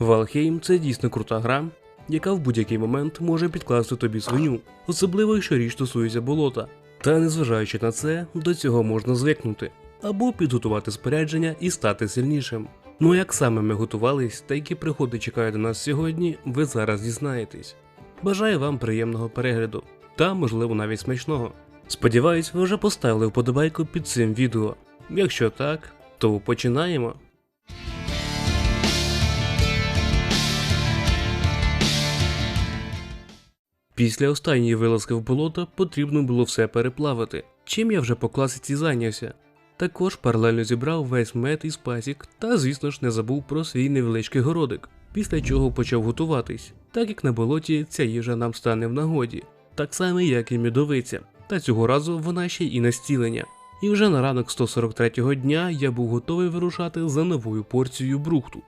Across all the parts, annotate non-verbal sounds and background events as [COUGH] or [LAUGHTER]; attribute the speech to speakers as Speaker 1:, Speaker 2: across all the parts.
Speaker 1: Valheim це дійсно крута гра, яка в будь-який момент може підкласти тобі свиню, особливо якщо річ стосується болота. Та незважаючи на це, до цього можна звикнути або підготувати спорядження і стати сильнішим. Ну як саме ми готувались та які приходи чекають на нас сьогодні, ви зараз дізнаєтесь. Бажаю вам приємного перегляду та, можливо, навіть смачного. Сподіваюсь, ви вже поставили вподобайку під цим відео. Якщо так, то починаємо. Після останньої вилазки в болото потрібно було все переплавити, чим я вже по класиці зайнявся. Також паралельно зібрав весь мед із пасік та, звісно ж, не забув про свій невеличкий городик, після чого почав готуватись, так як на болоті ця їжа нам стане в нагоді, так само як і медовиця, та цього разу вона ще й на стілення. І вже на ранок 143-го дня я був готовий вирушати за новою порцією брухту.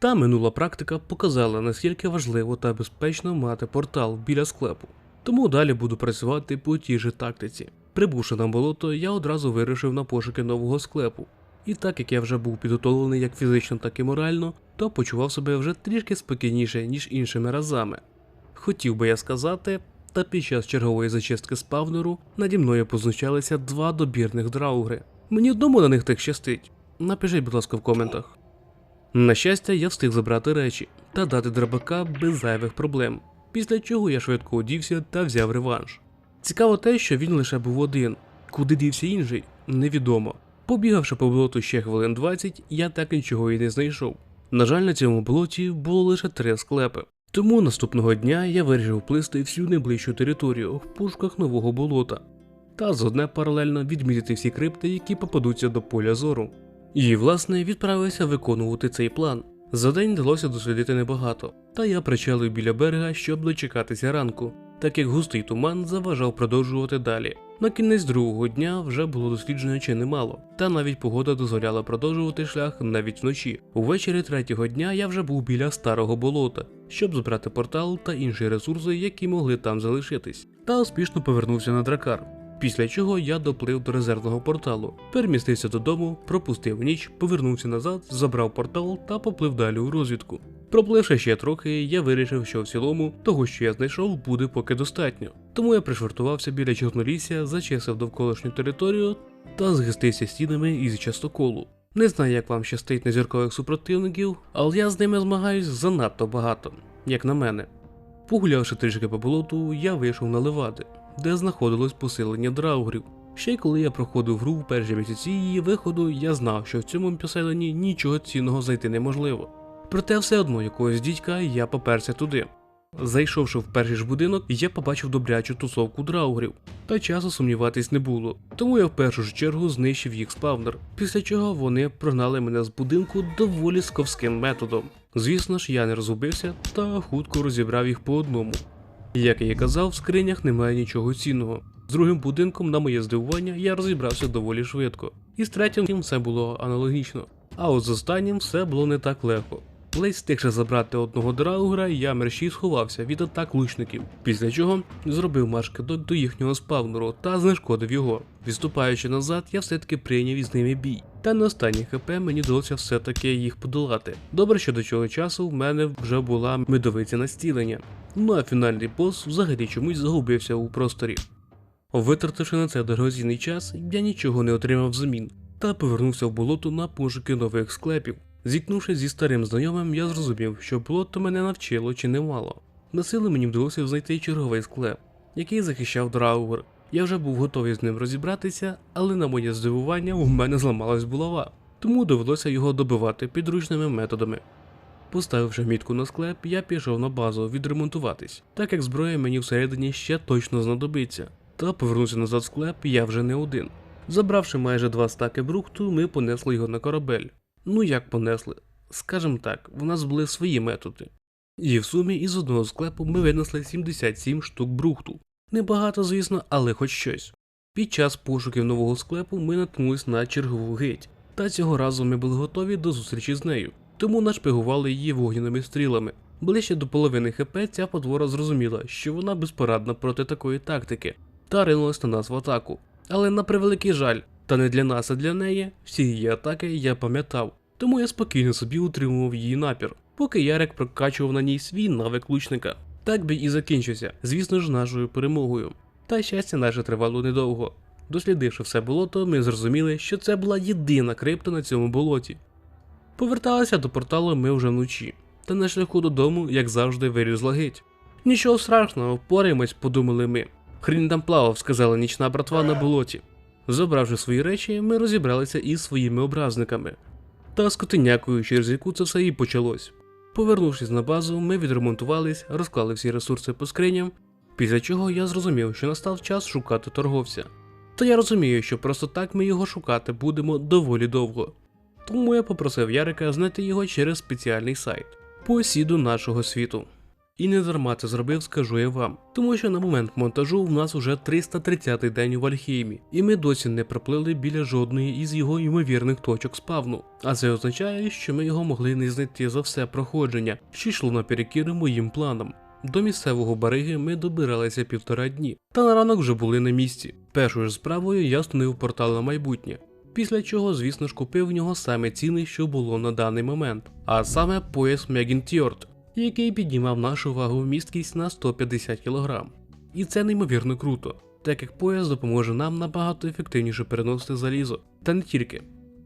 Speaker 1: Та минула практика показала, наскільки важливо та безпечно мати портал біля склепу. Тому далі буду працювати по тій же тактиці. Прибувши на болото, я одразу вирішив на пошуки нового склепу. І так як я вже був підготовлений як фізично, так і морально, то почував себе вже трішки спокійніше, ніж іншими разами. Хотів би я сказати, та під час чергової зачистки спавнеру наді мною познущалися два добірних драугри. Мені одному на них так щастить. Напишіть, будь ласка, в коментах. На щастя, я встиг забрати речі та дати драбака без зайвих проблем, після чого я швидко одівся та взяв реванш. Цікаво те, що він лише був один. Куди дівся інший, невідомо. Побігавши по болоту ще хвилин 20, я так нічого і не знайшов. На жаль, на цьому болоті було лише три склепи. Тому наступного дня я вирішив плисти всю найближчу територію в пошуках нового болота, та зодне паралельно відмітити всі крипти, які попадуться до поля зору. І, власне, відправився виконувати цей план. За день вдалося дослідити небагато, та я причалив біля берега, щоб дочекатися ранку, так як густий туман заважав продовжувати далі. На кінець другого дня вже було досліджено чи немало, та навіть погода дозволяла продовжувати шлях навіть вночі. Увечері третього дня я вже був біля старого болота, щоб збирати портал та інші ресурси, які могли там залишитись, та успішно повернувся на дракар. Після чого я доплив до резервного порталу, перемістився додому, пропустив ніч, повернувся назад, забрав портал та поплив далі у розвідку. Пропливши ще трохи, я вирішив, що в цілому того, що я знайшов, буде поки достатньо. Тому я пришвартувався біля Чорнолісся, зачесив довколишню територію та згистився стінами із частоколу. Не знаю, як вам щастить на зіркових супротивників, але я з ними змагаюсь занадто багато, як на мене. Погулявши трішки по болоту, я вийшов на левади, де знаходилось посилення драугрів. Ще й коли я проходив гру в перші місяці її виходу, я знав, що в цьому поселенні нічого цінного знайти неможливо. Проте все одно якогось дідька я поперся туди. Зайшовши в перший ж будинок, я побачив добрячу тусовку драугрів, та часу сумніватись не було, тому я в першу ж чергу знищив їх спавнер, після чого вони прогнали мене з будинку доволі сковським методом. Звісно ж, я не розгубився та хутко розібрав їх по одному. Як я і казав, в скринях немає нічого цінного. З другим будинком, на моє здивування, я розібрався доволі швидко, і з третім все було аналогічно. А от з останнім все було не так легко. Ледь встигши забрати одного драугра, я мерщій сховався від атак лучників, після чого зробив марш-кидок до їхнього спавнеру та знешкодив його. Відступаючи назад, я все-таки прийняв із ними бій. Та на останній ХП мені вдалося все-таки їх подолати. Добре, що до цього часу в мене вже була медовиця настілення. Ну а фінальний бос взагалі чомусь загубився у просторі. Витративши на це дорогоцінний час, я нічого не отримав взамін та повернувся в болото на пошуки нових склепів. Зіткнувшись зі старим знайомим, я зрозумів, що болото мене навчило чи немало. На сили мені вдалося знайти черговий склеп, який захищав драугр. Я вже був готовий з ним розібратися, але на моє здивування у мене зламалась булава, тому довелося його добивати підручними методами. Поставивши мітку на склеп, я пішов на базу відремонтуватись, так як зброя мені всередині ще точно знадобиться. Та повернувся назад в склеп я вже не один. Забравши майже два стаки брухту, ми понесли його на корабель. Ну як понесли? Скажем так, в нас були свої методи. І в сумі із одного склепу ми винесли 77 штук брухту. Небагато, звісно, але хоч щось. Під час пошуків нового склепу ми наткнулись на чергову геть, та цього разу ми були готові до зустрічі з нею, тому нашпигували її вогняними стрілами. Ближче до половини хп ця потвора зрозуміла, що вона безпорадна проти такої тактики, та ринулась на нас в атаку. Але на превеликий жаль, та не для нас, а для неї, всі її атаки я пам'ятав, тому я спокійно собі утримував її напір. поки Ярик прокачував на ній свій навик лучника. Так би і закінчився, звісно ж, нашою перемогою. Та щастя наше тривало недовго. Дослідивши все болото, ми зрозуміли, що це була єдина крипта на цьому болоті. Поверталися до порталу ми вже вночі, та на шляху додому, як завжди, вирізла геть. Нічого страшного, впораємось, подумали ми. Хрін там плавав, сказала нічна братва на болоті. Забравши свої речі, ми розібралися із своїми образниками. Та скотинякою, через яку це все і почалось. Повернувшись на базу, ми відремонтувались, розклали всі ресурси по скриням, після чого я зрозумів, що настав час шукати торговця. Та я розумію, що просто так ми його шукати будемо доволі довго. Тому я попросив Ярика знайти його через спеціальний сайт по сіду нашого світу. І не дарма це зробив, скажу я вам, тому що на момент монтажу в нас уже 330-й день у Вальхеймі, і ми досі не проплили біля жодної із його ймовірних точок спавну. А це означає, що ми його могли не знайти за все проходження, що йшло наперекір моїм планам. До місцевого бариги ми добиралися півтора дні, та на ранок вже були на місці. Першою ж справою я встановив портал на майбутнє. Після чого, звісно ж, купив в нього саме ціни, що було на даний момент, а саме пояс Мегінтьорд, який піднімав нашу вагу місткість на 150 кг. І це неймовірно круто, так як пояс допоможе нам набагато ефективніше переносити залізо. Та не тільки.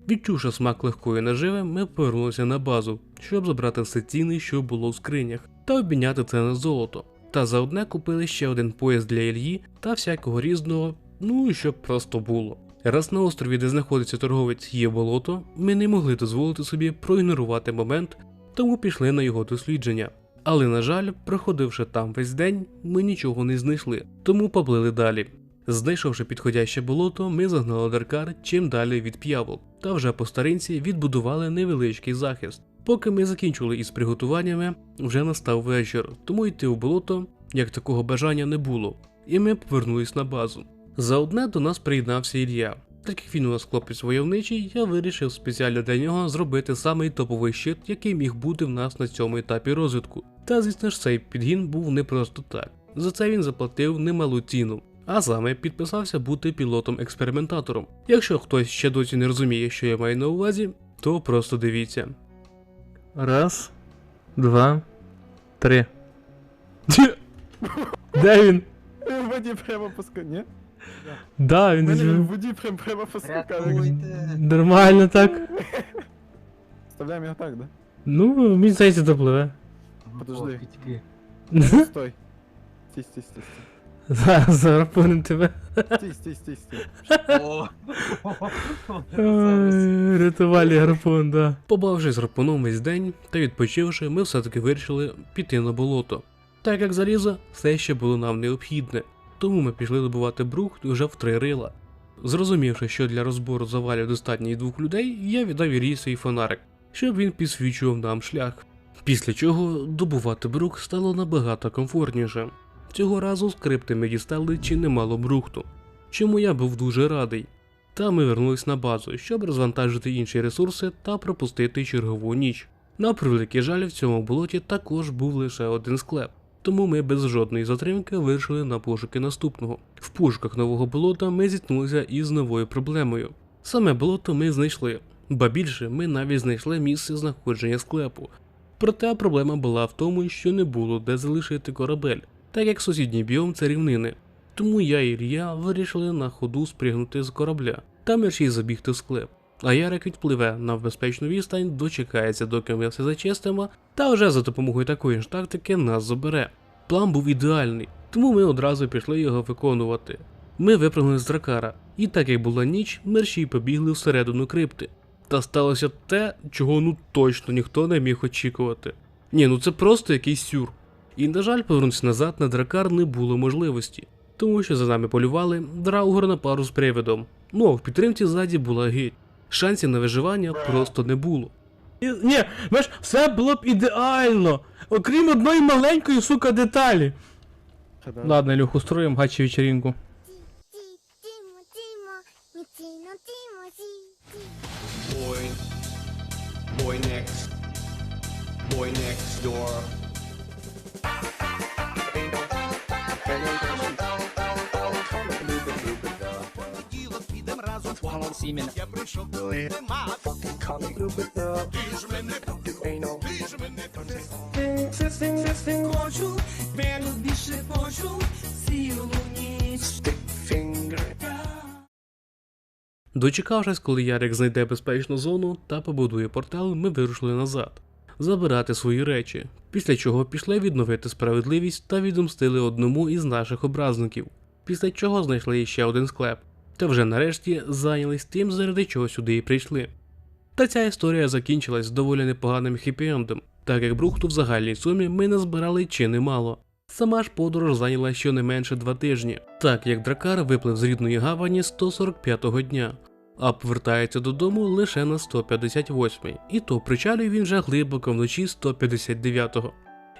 Speaker 1: Відчувши смак легкої наживи, ми повернулися на базу, щоб забрати все ціни, що було в скринях, та обміняти це на золото. Та заодне купили ще один пояс для Ільї та всякого різного, ну і щоб просто було. Раз на острові, де знаходиться торговець, є болото, ми не могли дозволити собі проігнорувати момент, тому пішли на його дослідження. Але, на жаль, проходивши там весь день, ми нічого не знайшли, тому поплили далі. Знайшовши підходяще болото, ми загнали Даркар чим далі від п'явол, та вже по старинці відбудували невеличкий захист. Поки ми закінчили із приготуваннями, вже настав вечір, тому йти у болото як такого бажання не було, і ми повернулись на базу. За одне до нас приєднався Ілля. Так як він у нас хлопець войовничий, я вирішив спеціально для нього зробити самий топовий щит, який міг бути в нас на цьому етапі розвитку. Та звісно ж цей підгін був не просто так. За це він заплатив немалу ціну. А саме підписався бути пілотом-експериментатором. Якщо хтось ще досі не розуміє, що я маю на увазі, то просто дивіться. Раз, два, три. [LAUGHS] Де він?
Speaker 2: Воді прямо поскакав. Ні?
Speaker 1: Да,
Speaker 2: В мене в воді прям прямо поскакав.
Speaker 3: Рятуйте.
Speaker 1: Нормально так.
Speaker 2: Вставляємо його так, да?
Speaker 1: Ну, мені здається, допливе.
Speaker 2: Подожди.
Speaker 3: Покидьки.
Speaker 2: Стой. Стій, стій, стій, стій.
Speaker 1: Зараз зарахуємо тебе.
Speaker 2: Стій, стій, стій, стій.
Speaker 3: О.
Speaker 1: Ой, Рятувальний гарпун, да. Побавшись з гарпуном весь день та відпочивши, ми все-таки вирішили піти на болото. Так як залізо все ще було нам необхідне, тому ми пішли добувати брухт уже в три рила. Зрозумівши, що для розбору завалів достатньо і двох людей, я віддав Ірі свій фонарик, щоб він підсвічував нам шлях. Після чого добувати брух стало набагато комфортніше. Цього разу скрипти ми дістали чи немало брухту, чому я був дуже радий. Та ми вернулись на базу, щоб розвантажити інші ресурси та пропустити чергову ніч. На превеликий жаль, в цьому болоті також був лише один склеп, тому ми без жодної затримки вирішили на пошуки наступного. В пошуках нового болота ми зіткнулися із новою проблемою. Саме болото ми знайшли, ба більше ми навіть знайшли місце знаходження склепу. Проте проблема була в тому, що не було де залишити корабель, так як сусідній біом це рівнини. Тому я і Ілля вирішили на ходу спригнути з корабля та мерщій забігти в склеп. А Ярик відпливе на безпечну відстань, дочекається, доки ми все зачистимо, та вже за допомогою такої ж тактики нас забере. План був ідеальний, тому ми одразу пішли його виконувати. Ми випрыгнули з дракара, і так як була ніч, мерщій побігли всередину крипти. Та сталося те, чого ну точно ніхто не міг очікувати. Ні, ну це просто якийсь сюр. І, на жаль, повернутися назад на дракар не було можливості, тому що за нами полювали Драугер на пару з привидом. Ну а в підтримці ззаді була геть шансів на виживання просто не було.
Speaker 4: Ні, знаєш, все було б ідеально, окрім одної маленької, сука, деталі. Ладно, Люх, устроїмо гачі вечеринку.
Speaker 5: Boy next
Speaker 6: door. It's именно. Мене, ти ж
Speaker 3: мене, хочу, мене більше хочу, цілу ніч.
Speaker 1: Дочекавшись, коли Ярик знайде безпечну зону та побудує портал, ми вирушили назад, забирати свої речі, після чого пішли відновити справедливість та відомстили одному із наших образників, після чого знайшли ще один склеп та вже нарешті зайнялись тим, заради чого сюди і прийшли. Та ця історія закінчилась доволі непоганим хіпі-ендом, так як брухту в загальній сумі ми назбирали чи немало. Сама ж подорож зайняла щонайменше два тижні, так як дракар виплив з рідної гавані 145-го дня, а повертається додому лише на 158-й, і то причалює він вже глибоко вночі 159-го.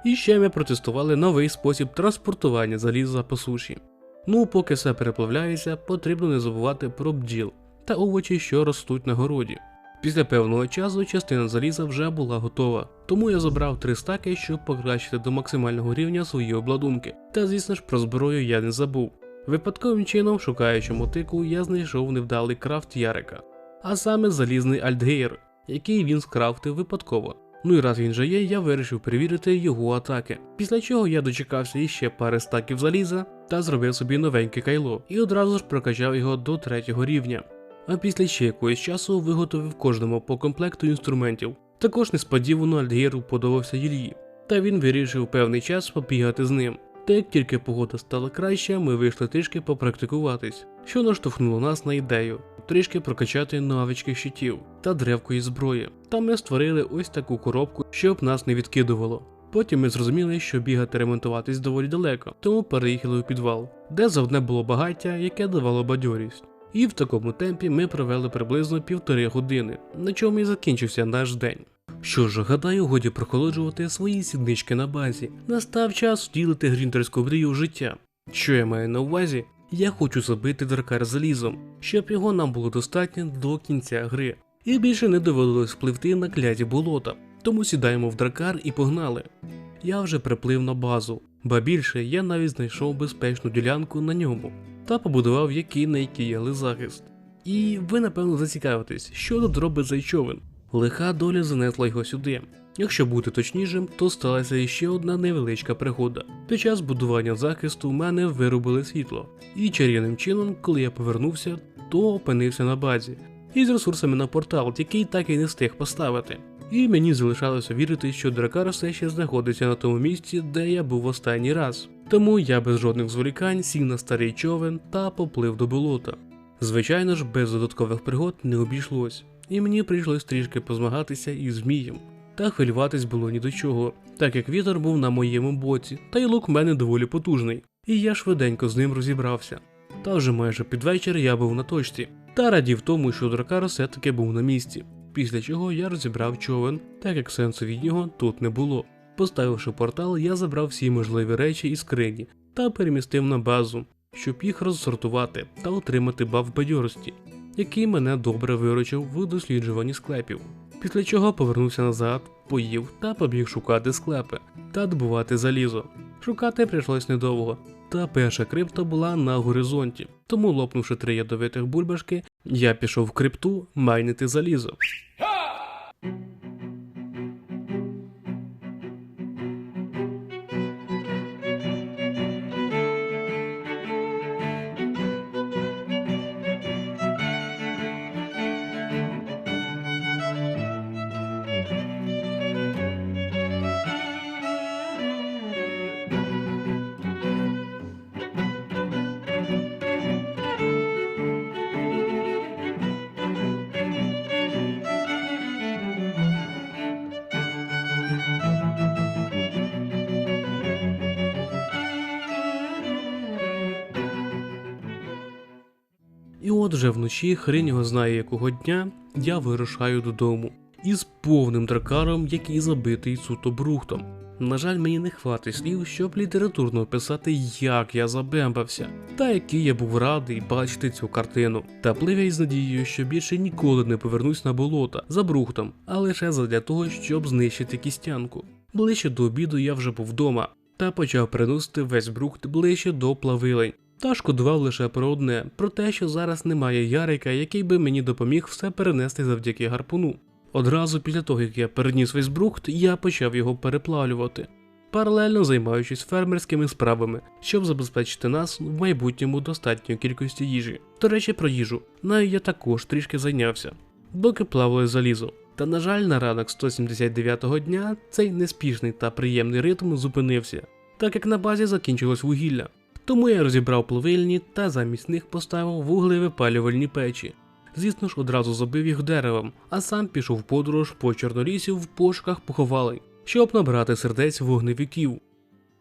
Speaker 1: І ще ми протестували новий спосіб транспортування заліза по суші. Ну, поки все переплавляється, потрібно не забувати про бджіл та овочі, що ростуть на городі. Після певного часу частина заліза вже була готова, тому я забрав три стаки, щоб покращити до максимального рівня свої обладунки. Та звісно ж про зброю я не забув. Випадковим чином, шукаючи мотику, я знайшов невдалий крафт Ярика, а саме залізний Альтгейр, який він скрафтив випадково. Ну і раз він же є, я вирішив перевірити його атаки. Після чого я дочекався іще пари стаків заліза та зробив собі новеньке кайло і одразу ж прокачав його до третього рівня. А після ще якогось часу виготовив кожному по комплекту інструментів. Також несподівано Альтгейру подобався Ільї, та він вирішив певний час побігати з ним. Та як тільки погода стала краща, ми вийшли трішки попрактикуватись, що наштовхнуло нас на ідею трішки прокачати навички щитів та древкої зброї. Та ми створили ось таку коробку, щоб нас не відкидувало. Потім ми зрозуміли, що бігати ремонтуватись доволі далеко, тому переїхали у підвал, де завдне було багаття, яке давало бадьорість. І в такому темпі ми провели приблизно півтори години, на чому і закінчився наш день. Що ж, гадаю, годі прохолоджувати свої сіднички на базі. Настав час втілити грінтерську мрію в життя. Що я маю на увазі? Я хочу забити дракар залізом, щоб його нам було достатньо до кінця гри. І більше не довелось впливти на кляті болота. Тому сідаємо в дракар і погнали. Я вже приплив на базу, ба більше я навіть знайшов безпечну ділянку на ньому та побудував який на який захист. І ви напевно зацікавитесь, що тут робить цей човен. Лиха доля занесла його сюди. Якщо бути точнішим, то сталася іще одна невеличка пригода. Під час будування захисту в мене вирубили світло, і чарівним чином, коли я повернувся, то опинився на базі із ресурсами на портал, який так і не встиг поставити. І мені залишалося вірити, що дракар все ще знаходиться на тому місці, де я був останній раз. Тому я без жодних зволікань сів на старий човен та поплив до болота. Звичайно ж, без додаткових пригод не обійшлось, і мені прийшлось трішки позмагатися із змієм. Та хвилюватись було ні до чого, так як вітер був на моєму боці, та й лук в мене доволі потужний, і я швиденько з ним розібрався. Та вже майже під вечір я був на точці, та радів тому, що дракар все-таки був на місці. Після чого я розібрав човен, так як сенсу від нього тут не було. Поставивши портал, я забрав всі можливі речі із скрині та перемістив на базу, щоб їх розсортувати та отримати баф бадьорості, який мене добре виручив в досліджуванні склепів. Після чого повернувся назад, поїв та побіг шукати склепи та добувати залізо. Шукати прийшлось недовго, та перша крипта була на горизонті, тому лопнувши три ядовитих бульбашки, я пішов в крипту майнити залізо. І от вже вночі, хрень його знає якого дня, я вирушаю додому із повним дракаром, який забитий суто брухтом. На жаль, мені не хватить слів, щоб літературно описати, як я забембався, та який я був радий бачити цю картину. Та плив я із надією, що більше ніколи не повернусь на болота за брухтом, а лише задля того, щоб знищити кістянку. Ближче до обіду я вже був вдома та почав приносити весь брухт ближче до плавилень. Та шкодував лише про одне: про те, що зараз немає Ярика, який би мені допоміг все перенести завдяки гарпуну. Одразу після того, як я переніс весь брухт, я почав його переплавлювати, паралельно займаючись фермерськими справами, щоб забезпечити нас в майбутньому достатньою кількості їжі. До речі, про їжу. Нею я також трішки зайнявся, доки плавало залізо. Та на жаль, на ранок 179-го дня цей неспішний та приємний ритм зупинився, так як на базі закінчилось вугілля. Тому я розібрав плавильні та замість них поставив вуглевипалювальні печі. Звісно ж, одразу забив їх деревом, а сам пішов в подорож по чорнолісі в пошуках поховалень, щоб набрати сердець вогневиків.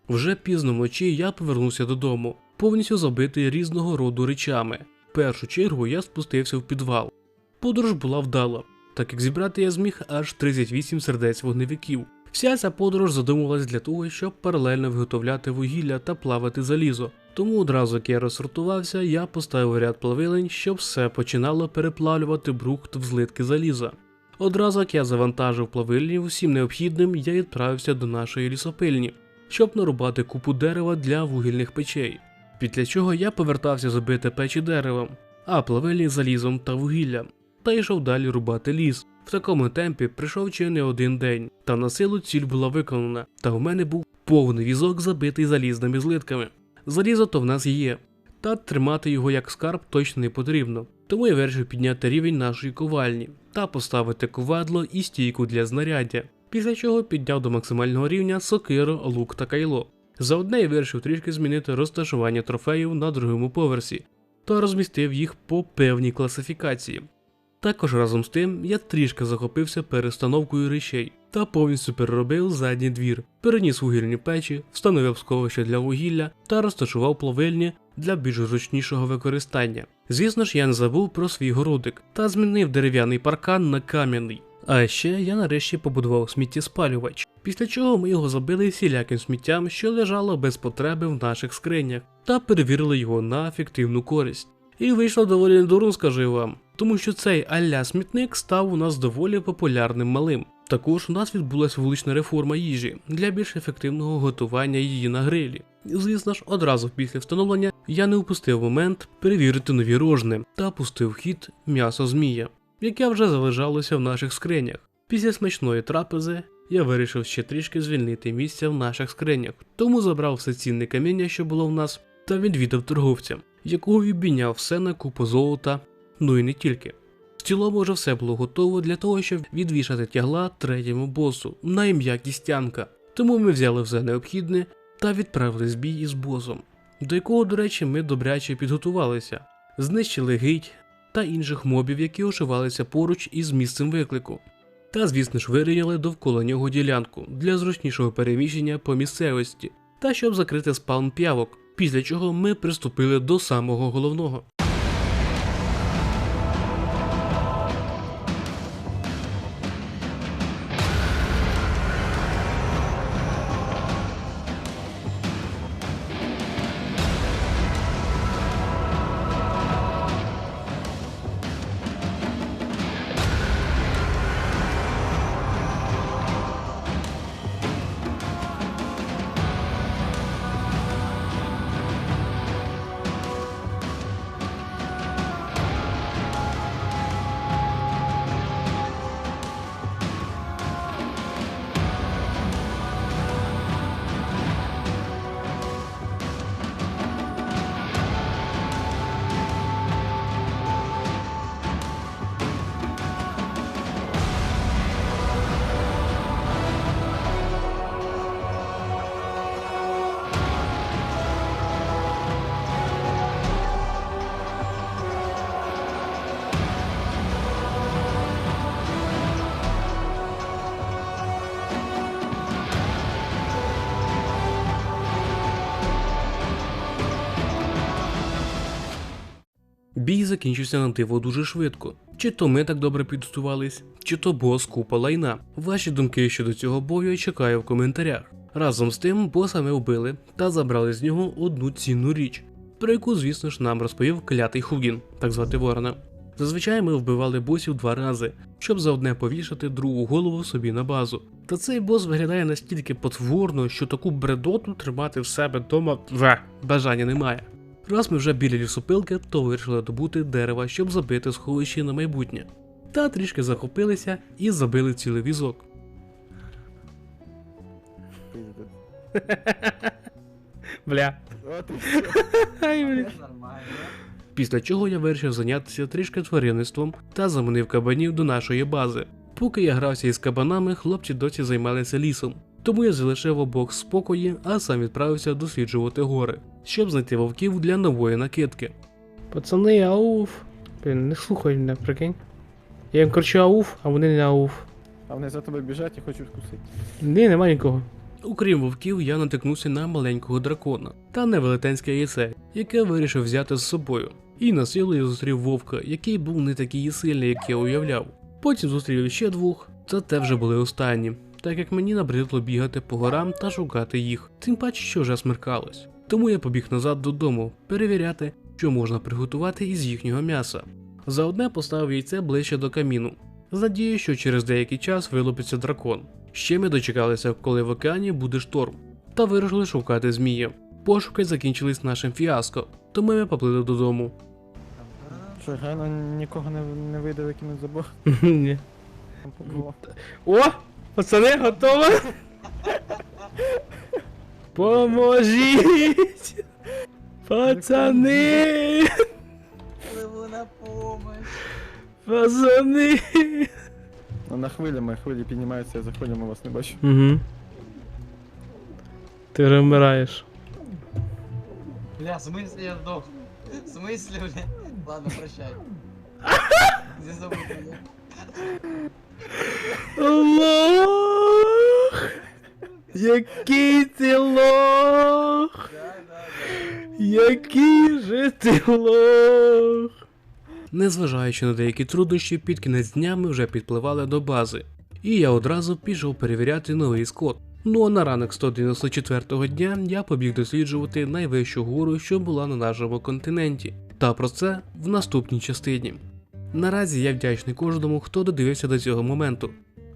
Speaker 1: Вже пізно вночі я повернувся додому, повністю забитий різного роду речами. В першу чергу я спустився в підвал. Подорож була вдала, так як зібрати я зміг аж 38 сердець вогневиків. Вся ця подорож задумувалась для того, щоб паралельно виготовляти вугілля та плавати залізо. Тому одразу як я розсортувався, я поставив ряд плавилень, щоб все починало переплавлювати брухт в злитки заліза. Одразу як я завантажив плавильні усім необхідним, я відправився до нашої лісопильні, щоб нарубати купу дерева для вугільних печей. Після чого я повертався забити печі деревом, а плавильні залізом та вугіллям, та йшов далі рубати ліс. В такому темпі прийшов чи не один день, та на силу ціль була виконана, та в мене був повний візок забитий залізними злитками. Залізо то в нас є, та тримати його як скарб точно не потрібно. Тому я вирішив підняти рівень нашої ковальні та поставити ковадло і стійку для знаряддя, після чого підняв до максимального рівня сокиру, лук та кайло. За одне я вирішив трішки змінити розташування трофеїв на другому поверсі та розмістив їх по певній класифікації. Також разом з тим я трішки захопився перестановкою речей та повністю переробив задній двір, переніс вугільні печі, встановив сховище для вугілля та розташував плавильні для більш зручнішого використання. Звісно ж, я не забув про свій городик та змінив дерев'яний паркан на кам'яний. А ще я нарешті побудував сміттєспалювач, після чого ми його забили всіляким сміттям, що лежало без потреби в наших скринях, та перевірили його на ефективну користь. І вийшло доволі недурно, скажу вам, тому що цей аля смітник став у нас доволі популярним малим. Також у нас відбулася вулична реформа їжі для більш ефективного готування її на грилі. Звісно ж, одразу після встановлення я не упустив момент перевірити нові рожни та пустив хід м'ясо змія, яке вже залежалося в наших скринях. Після смачної трапези я вирішив ще трішки звільнити місця в наших скринях, тому забрав все цінне каміння, що було в нас, та відвідав торговця, якого відбійняв все на купу золота, ну і не тільки. В цілому вже все було готово для того, щоб відвішати тягла третьому босу на ім'я Кістянка. Тому ми взяли все необхідне та відправились в бій із босом, до якого, до речі, ми добряче підготувалися, знищили гить та інших мобів, які ошивалися поруч із місцем виклику. Та, звісно ж, вирівняли довкола нього ділянку для зручнішого переміщення по місцевості та щоб закрити спаун п'явок, після чого ми приступили до самого головного. Бій закінчився на диво дуже швидко. Чи то ми так добре підготувались, чи то бос купа лайна. Ваші думки щодо цього бою я чекаю в коментарях. Разом з тим, боса ми вбили та забрали з нього одну цінну річ, про яку, звісно ж, нам розповів клятий Хугін, так звати Ворона. Зазвичай ми вбивали босів два рази, щоб за одне повішати другу голову собі на базу. Та цей бос виглядає настільки потворно, що таку бредоту тримати в себе вдома бажання немає. Раз ми вже біля лісопилки, то вирішили добути дерева, щоб забити сховище на майбутнє. та трішки захопилися і забили цілий візок. [LAUGHS]
Speaker 4: Бля. [LAUGHS]
Speaker 1: Після чого я вирішив зайнятися трішки тваринництвом та заманив кабанів до нашої бази. Поки я грався із кабанами, хлопці досі займалися лісом. Тому я залишив обох спокої, а сам відправився досліджувати гори, щоб знайти вовків для нової накидки.
Speaker 4: Пацани, ауф. Блін, не слухай мене, прикинь. Я їм кричу ауф, а вони не ауф.
Speaker 2: А вони за тебе біжать і хочуть вкусити.
Speaker 4: Ні, нема нікого.
Speaker 1: Окрім вовків, я натикнувся на маленького дракона та невелетенське яйце, яке вирішив взяти з собою. І на силу я зустрів вовка, який був не такий сильний, як я уявляв. Потім зустрів ще двох, та те вже були останні, так як мені набридло бігати по горам та шукати їх, тим паче, що вже смеркалось. Тому я побіг назад додому перевіряти, що можна приготувати із їхнього м'яса. За одне поставив яйце ближче до каміну, з надією, що через деякий час вилупиться дракон. Ще ми дочекалися, коли в океані буде шторм, та вирішили шукати змія. Пошуки закінчились нашим фіаско, тому ми поплили додому.
Speaker 2: Що, реально нікого не, не вийде викинути за бок?
Speaker 4: Ні. О! Пацани, готово? Поможіть! Пацани!
Speaker 7: Пливу на помощь.
Speaker 4: Пацани!
Speaker 2: Ну на хвилі, ми хвилі піднімаються, я за хвилями вас не бачу.
Speaker 4: Угу. Ти вмираєш.
Speaker 7: Бля, в смысле я сдох? В смысле, бля? Ладно, прощай. [LAUGHS] Не забудь меня.
Speaker 4: Лох! Який ти лох! Який же ти лох!
Speaker 1: Незважаючи на деякі труднощі, під кінець дня ми вже підпливали до бази, і я одразу пішов перевіряти новий скот. Ну а на ранок 194-го дня я побіг досліджувати найвищу гору, що була на нашому континенті. Та про це в наступній частині. Наразі я вдячний кожному, хто додивився до цього моменту.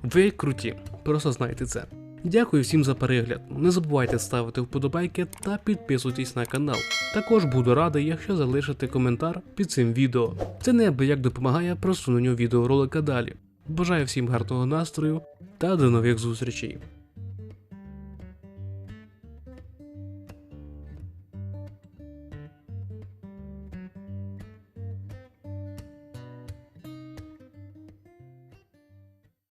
Speaker 1: Ви круті, просто знайте це. Дякую всім за перегляд. Не забувайте ставити вподобайки та підписуйтесь на канал. Також буду радий, якщо залишите коментар під цим відео. Це неабияк допомагає просуненню відеоролика далі. Бажаю всім гарного настрою та до нових зустрічей.